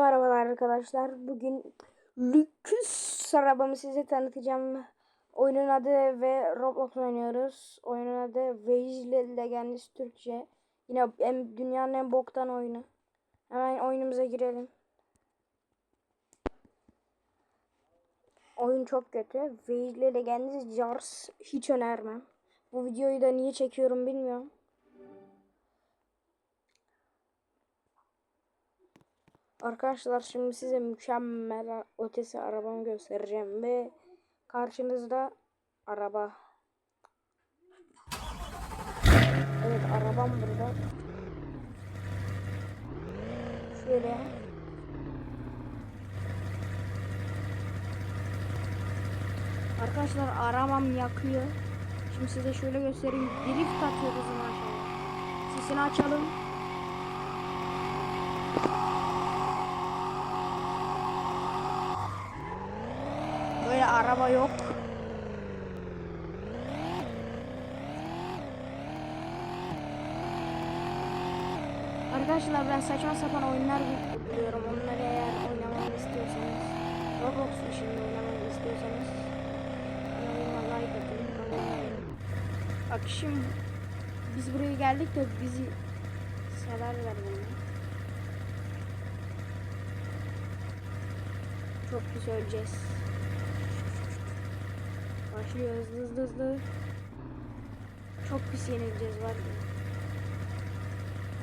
Merhabalar arkadaşlar. Bugün lüks arabamı size tanıtacağım. Oyunun adı ve Roblox oynuyoruz. Oyunun adı Veysel Legends Türkçe. Yine en, dünyanın en boktan oyunu. Hemen oyunumuza girelim. Oyun çok kötü. Veysel Legends Jars hiç önermem. Bu videoyu da niye çekiyorum bilmiyorum. Arkadaşlar şimdi size mükemmel ötesi arabamı göstereceğim ve karşınızda araba. Evet arabam burada. Şöyle. Arkadaşlar arabam yakıyor. Şimdi size şöyle göstereyim. Drift atıyoruz maşallah. Sesini açalım. Böyle araba yok. Arkadaşlar ben saçma sapan oyunlar buluyorum. Onları eğer oynamamı istiyorsanız Roblox dışında oynamamı istiyorsanız kanalıma like atın. Bak şimdi biz buraya geldik de bizi severler beni. Çok pis öleceğiz. Başlıyor hızlı hızlı hızlı. Çok pis yenileceğiz var.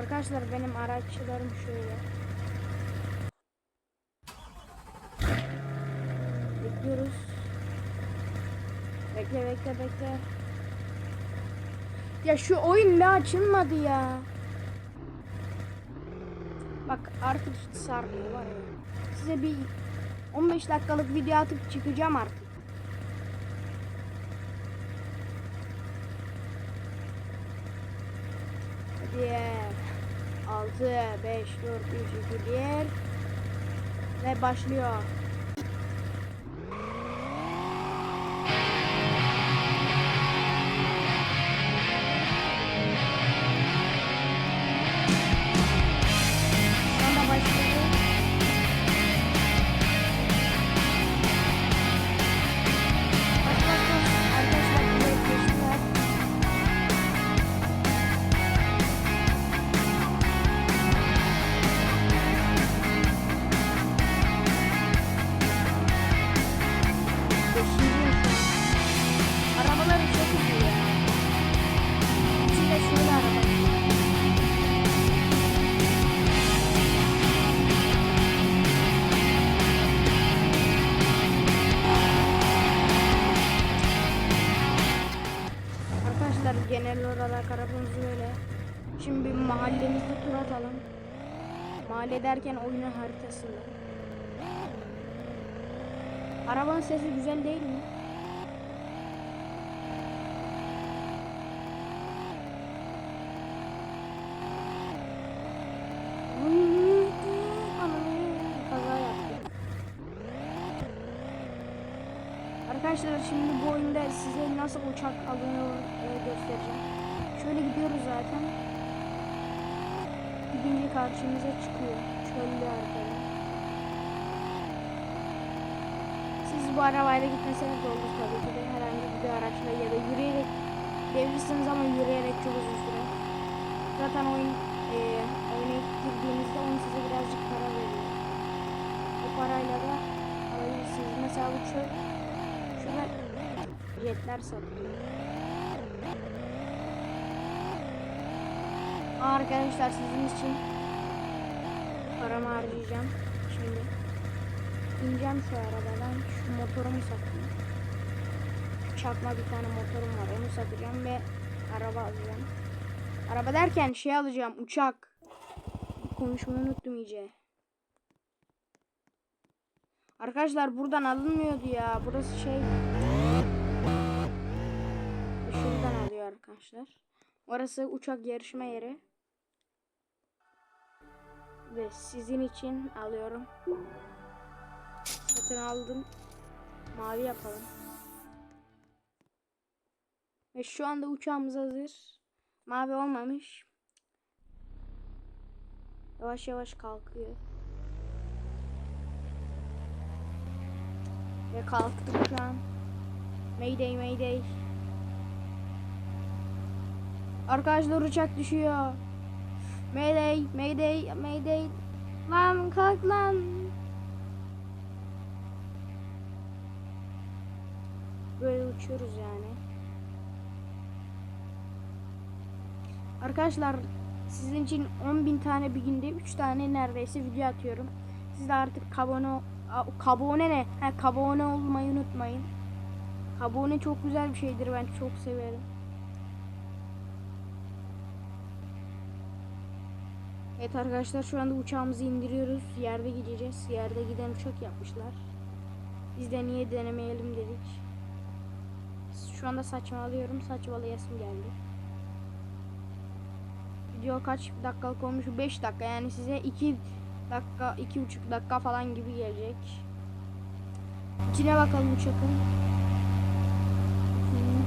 Arkadaşlar benim araçlarım şöyle. Bekliyoruz. Bekle bekle bekle. Ya şu oyun ne açılmadı ya. Bak artık hiç sarmıyor var ya. Size bir 15 dakikalık video atıp çıkacağım artık. 5, 4, 3, 2, 1 ve başlıyor. Genel olarak arabamız böyle. Şimdi bir mahallemizde tur atalım. Mahalle derken oyunun haritasında. Arabanın sesi güzel değil mi? Arkadaşlar şimdi bu oyunda size nasıl uçak alınıyor e, göstereceğim. Şöyle gidiyoruz zaten. Gidince karşımıza çıkıyor. Çöllü arkada. Siz bu arabayla gitmeseniz de olur tabii ki de herhangi bir araçla ya da yürüyerek devrirsiniz ama yürüyerek çok uzun süre. Zaten oyun e, oyuna girdiğinizde oyun size birazcık para veriyor. O parayla da alabilirsiniz. Mesela bu çöl şurada jetler satılıyor. Arkadaşlar sizin için paramı harcayacağım şimdi. İneceğim şu arabadan. Şu motorumu satayım. Çakma bir tane motorum var. Onu satacağım ve araba alacağım. Araba derken şey alacağım. Uçak. Konuşmayı unuttum iyice. Arkadaşlar buradan alınmıyordu ya. Burası şey. Şuradan alıyor arkadaşlar. Orası uçak yarışma yeri ve sizin için alıyorum. Satın aldım. Mavi yapalım. Ve şu anda uçağımız hazır. Mavi olmamış. Yavaş yavaş kalkıyor. Ve kalktık şu an. Mayday mayday. Arkadaşlar uçak düşüyor. Mayday mayday mayday. Lan kalk lan. Böyle uçuyoruz yani. Arkadaşlar sizin için 10.000 tane bir günde 3 tane neredeyse video atıyorum. Siz de artık kabone kabone ne? Ha kabone olmayı unutmayın. Kabone çok güzel bir şeydir ben çok severim. Evet arkadaşlar şu anda uçağımızı indiriyoruz. Yerde gideceğiz. Yerde giden uçak yapmışlar. Biz de niye denemeyelim dedik. Şu anda saçmalıyorum. Saçmalayasım geldi. Video kaç dakikalık olmuş? 5 dakika yani size 2 dakika, iki buçuk dakika falan gibi gelecek. İçine bakalım uçakın.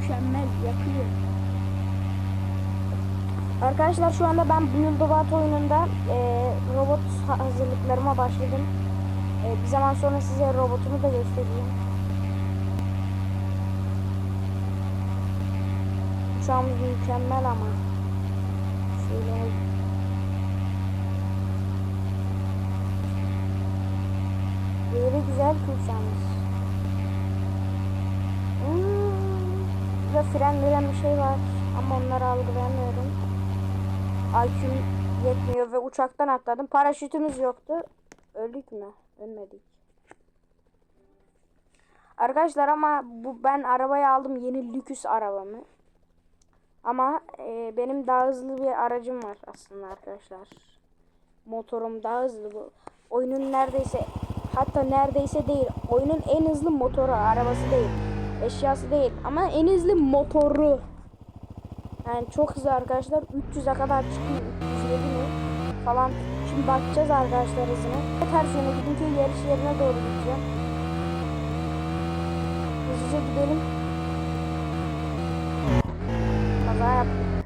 Mükemmel yakıyor. Arkadaşlar şu anda ben Build oyununda e, robot hazırlıklarıma başladım. E, bir zaman sonra size robotumu da göstereyim. Uçağımız mükemmel ama. Şöyle Böyle güzel uçağımız. Hmm, burada fren veren bir şey var ama onları algılayamıyorum. IQ'm yetmiyor ve uçaktan atladım. Paraşütümüz yoktu. Öldük mü? Ölmedik. Arkadaşlar ama bu ben arabayı aldım yeni lüküs arabamı. Ama e, benim daha hızlı bir aracım var aslında arkadaşlar. Motorum daha hızlı bu. Oyunun neredeyse hatta neredeyse değil. Oyunun en hızlı motoru, arabası değil. Eşyası değil ama en hızlı motoru. Yani çok hızlı arkadaşlar. 300'e kadar çıkıyor. 307 mi falan. Şimdi bakacağız arkadaşlar hızına. Ters yöne gidince yarış yerine doğru gideceğim. Hızlıca gidelim. Kaza yaptık.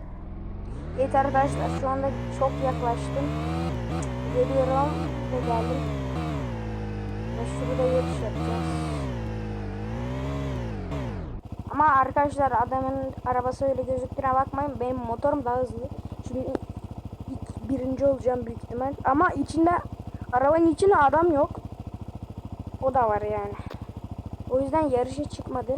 Evet arkadaşlar şu anda çok yaklaştım. Geliyorum ve geldim. Ve şurada yarış yapacağız. Ama arkadaşlar adamın arabası öyle gözüktüğüne bakmayın. Benim motorum daha hızlı. Şimdi ilk birinci olacağım büyük ihtimal. Ama içinde arabanın içinde adam yok. O da var yani. O yüzden yarışa çıkmadı.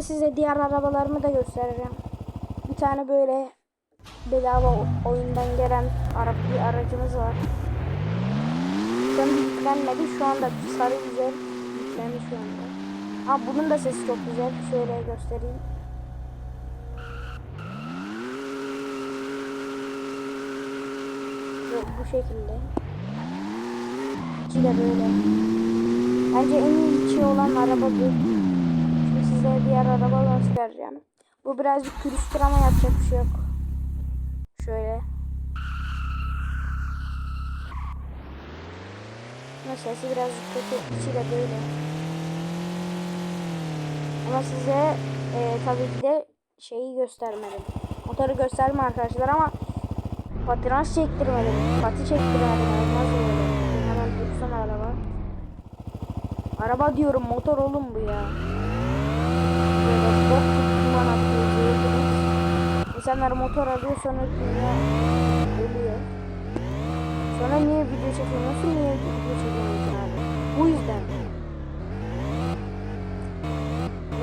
Anda size diğer arabalarımı da göstereceğim. Bir tane böyle bedava oyundan gelen ara bir aracımız var. Şu anda yüklenmedi. Şu anda sarı güzel yüklendi şu anda. Ha bunun da sesi çok güzel. Şöyle göstereyim. Bu şekilde. İçi de böyle. Bence en iyi içi olan araba bu. Size diğer araba göstereceğim. Bu birazcık külüstür ama yapacak bir şey yok. Şöyle. Ama sesi birazcık kötü. İçi de böyle. Ama size e, tabii ki de şeyi göstermedim. Motoru gösterme arkadaşlar ama patinaj çektirmedim. Pati çektirmedim. Olmaz böyle. Hemen dursun araba. Araba diyorum motor oğlum bu ya. Bok atıyor. zehirli. İnsanlar motor alıyor sonra ölüyor. Sonra niye video çekemiyorsun? Niye video çekemiyorsun abi? Bu yüzden.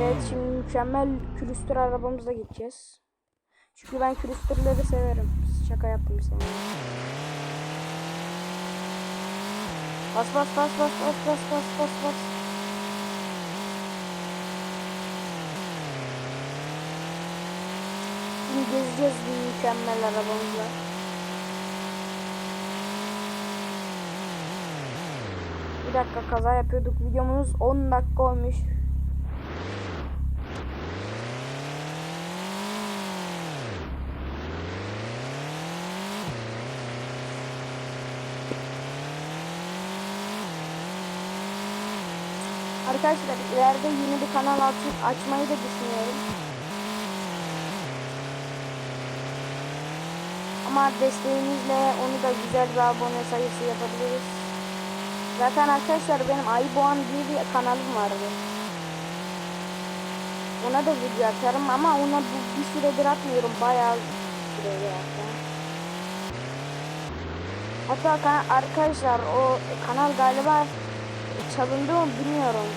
Evet şimdi mükemmel külüstür arabamıza gideceğiz. Çünkü ben külüstürleri severim. Şaka yaptım sana. Bas bas bas bas bas bas bas bas bas. Şimdi gezeceğiz bir mükemmel arabamızla. Bir dakika kaza yapıyorduk. Videomuz 10 dakika olmuş. Arkadaşlar ileride yeni bir kanal açmayı da düşünüyorum. Ama desteğinizle onu da güzel bir abone sayısı yapabiliriz. Zaten arkadaşlar benim Ayboğan diye bir kanalım vardı. Ona da video atarım ama ona bu bir süredir atmıyorum. Bayağı süredir hatta. Hatta ka- arkadaşlar o kanal galiba çalındı mı bilmiyorum.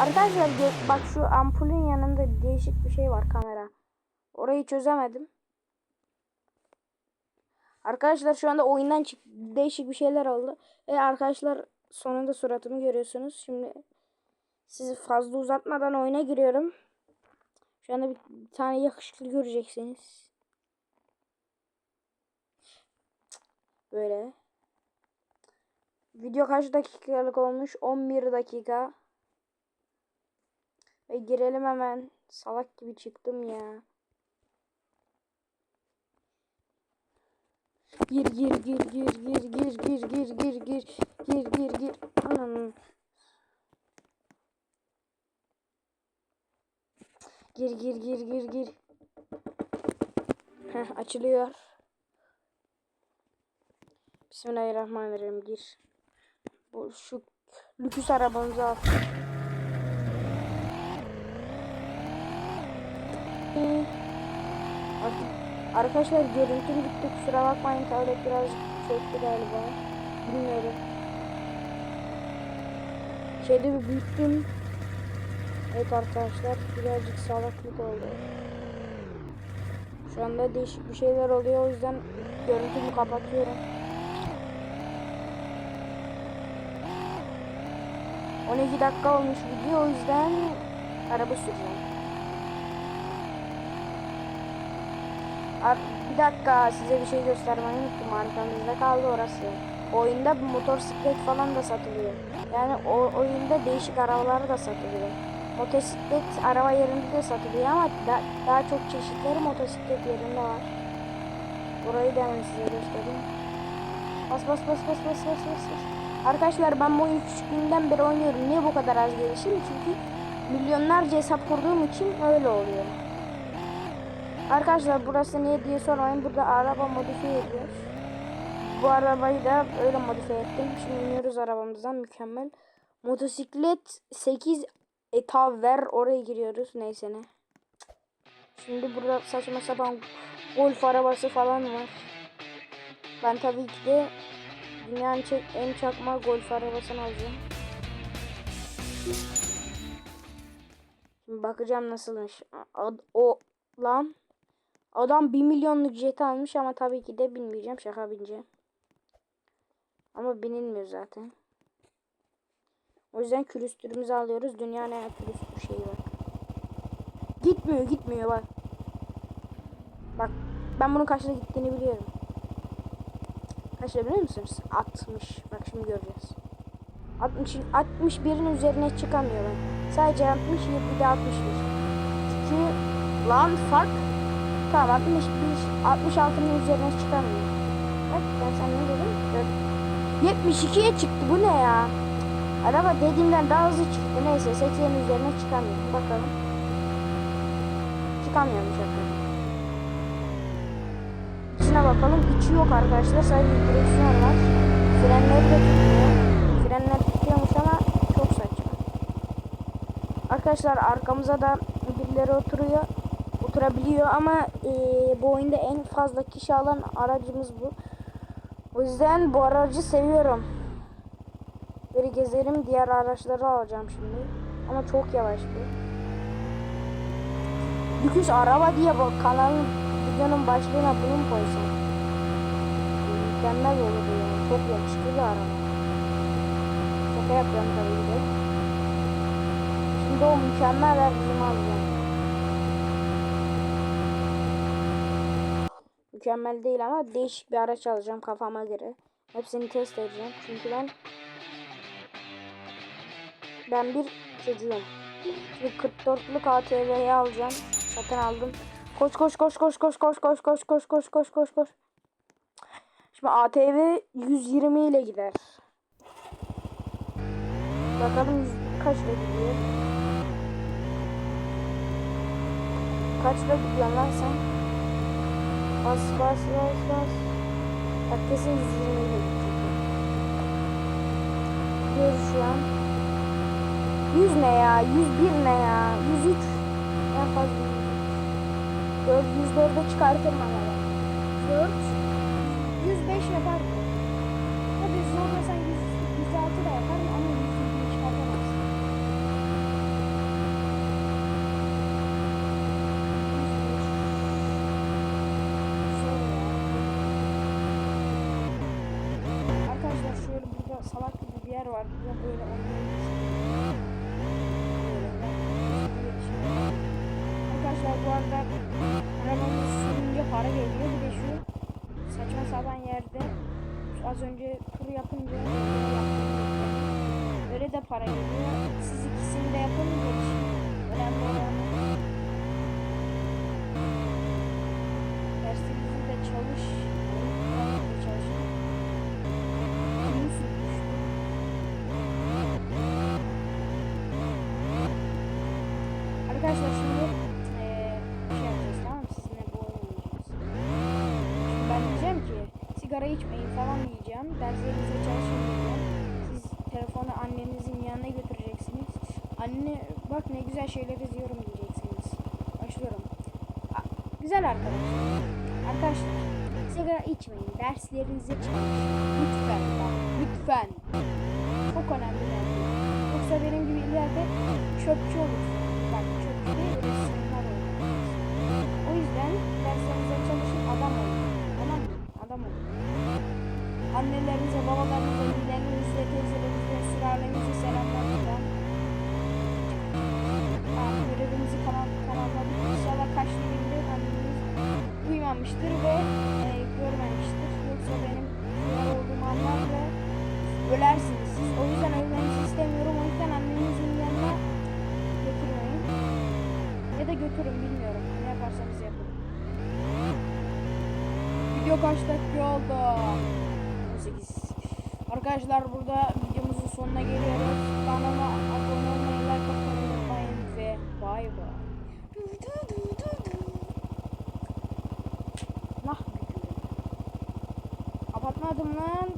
Arkadaşlar bak şu ampulün yanında değişik bir şey var kamera. Orayı çözemedim. Arkadaşlar şu anda oyundan değişik bir şeyler oldu. E arkadaşlar sonunda suratımı görüyorsunuz. Şimdi sizi fazla uzatmadan oyuna giriyorum. Şu anda bir, bir tane yakışıklı göreceksiniz. Böyle. Video kaç dakikalık olmuş? 11 dakika. Ve girelim hemen. Salak gibi çıktım ya. Gir gir gir gir gir gir gir gir gir gir gir gir gir. Anam. Gir gir gir gir gir. Heh, açılıyor. Bismillahirrahmanirrahim gir. Bu şu lüküs arabamızı al. Ee, Artık Arkadaşlar görüntü gitti kusura bakmayın tablet birazcık çöktü galiba. Bilmiyorum. Şeyde bir büyüttüm. Evet arkadaşlar birazcık salaklık oldu. Şu anda değişik bir şeyler oluyor o yüzden görüntümü kapatıyorum. 12 dakika olmuş video o yüzden araba süreceğim. Ar bir dakika size bir şey göstermeyi unuttum arkamızda kaldı orası. Oyunda motosiklet falan da satılıyor. Yani o oyunda değişik arabalar da satılıyor. Motosiklet araba yerinde de satılıyor ama da, daha çok çeşitleri motosiklet yerinde var. Burayı da hemen size göstereyim. Bas bas bas bas bas bas bas. Arkadaşlar ben bu oyunu küçüklüğümden beri oynuyorum. Niye bu kadar az gelişim? Çünkü milyonlarca hesap kurduğum için öyle oluyor. Arkadaşlar burası niye diye sormayın. Burada araba modifiye ediyoruz. Bu arabayı da öyle modifiye ettim. Şimdi iniyoruz arabamızdan. Mükemmel. Motosiklet 8 etaver oraya giriyoruz. Neyse ne. Şimdi burada saçma sapan golf arabası falan var. Ben tabii ki de dünyanın en çakma golf arabasını alacağım. Şimdi bakacağım nasılmış. O lan Adam 1 milyonluk jet almış ama tabii ki de binmeyeceğim şaka bineceğim. Ama binilmiyor zaten. O yüzden külüstürümüzü alıyoruz. Dünyanın en külüstür şeyi var. Gitmiyor gitmiyor bak. Bak ben bunun kaçta gittiğini biliyorum. Kaçta biliyor musunuz? 60. Bak şimdi göreceğiz. 60'ın 61'in üzerine çıkamıyor ben. Sadece 60 7'de 61. Çünkü lan fark Tamam 61 66'nın üzerine çıkamıyor. Bak ben sen ne dedim? Gör. 72'ye çıktı bu ne ya? Araba dediğimden daha hızlı çıktı. Neyse 80'in üzerine çıkamıyor. Bakalım. Çıkamıyormuş hakikaten. İçine bakalım. İçi yok arkadaşlar. Sadece direksiyon var. Frenleri de tutuyor. Frenler tutuyormuş ama çok saçma. Arkadaşlar arkamıza da birileri oturuyor oturabiliyor ama e, bu oyunda en fazla kişi alan aracımız bu. O yüzden bu aracı seviyorum. Böyle gezerim diğer araçları alacağım şimdi. Ama çok yavaş bu. Lüküs araba diye bak kanalın videonun başlığına bunu mu koysam? Mükemmel olurdu yani. Çok yakışıklı bir araba. Şaka yapıyorum tabii ki. Şimdi o mükemmel aracımı alacağım. Mükemmel değil ama değişik bir araç alacağım kafama göre. Hepsini test edeceğim. Çünkü ben ben bir çocuğum. Şimdi 44'lük ATV'yi alacağım. Satın aldım. Koş koş koş koş koş koş koş koş koş koş koş koş koş. Şimdi ATV 120 ile gider. Bakalım yüz, kaçla gidiyor. Kaçla gidiyorsun lan sen? Bas bas bas bas. Bak kesin 120 ile gidecek. Gidiyoruz şu an. 100 ne ya? 101 ne ya? 103. En fazla 103. 104'e çıkartırım ama ben. 4. 105 yapar. Hadi zorlasan 100, 106 da yaparım ama 107'yi çıkartamazsın. 105. Zor ya. Arkadaşlar şöyle burada salak gibi bir yer var. Burada böyle. Arkadaşlar bu arada arabamız sürünce para geliyor. Bir de şu saçma sapan yerde şu az önce tur yapınca öyle de para geliyor. Siz ikisini de yapın geç. Önemli olan derslerinizi de çalış. Oyun da çalışın. Oyun sürmüştü. Arkadaşlar şimdi eee şey yapacağız tamam mı? Sizinle bu oyunu oynayacağız. Ben diyeceğim ki sigara içmeyin falan diyeceğim. Derslerinize çalışın diyeceğim. Siz telefonu annenizin yanına götüreceksiniz. Anne bak ne güzel şeyler izliyorum diyeceksiniz. Başlıyorum. A- Güzel arkadaşlar. Arkadaşlar sigara içmeyin. Derslerinize çalışın. Lütfen bak lütfen. Çok önemli bence. Yoksa benim gibi ileride çöpçü olursun. Bak çöpçü değil resimler olur. O yüzden derslerinize çalışın adam olun. Tamam mı? Adam olun. Annelerinize, babalarınıza, ninelerinize, teyzelerinize, sülalenize selamlar buradan. Aa, görevimizi kanal, kanalladık. İnşallah kaç dilinde anneniz duymamıştır ve e, görmemiştir. Yoksa benim olduğumu anlar ve ölersiniz Ya da götürün bilmiyorum. Ne yaparsanız yapın. Video kaç dakika oldu? 18. Arkadaşlar burada videomuzun sonuna geliyoruz. Kanalıma abone olmayı, like atmayı unutmayın ve bay bay. Kapatmadım lan.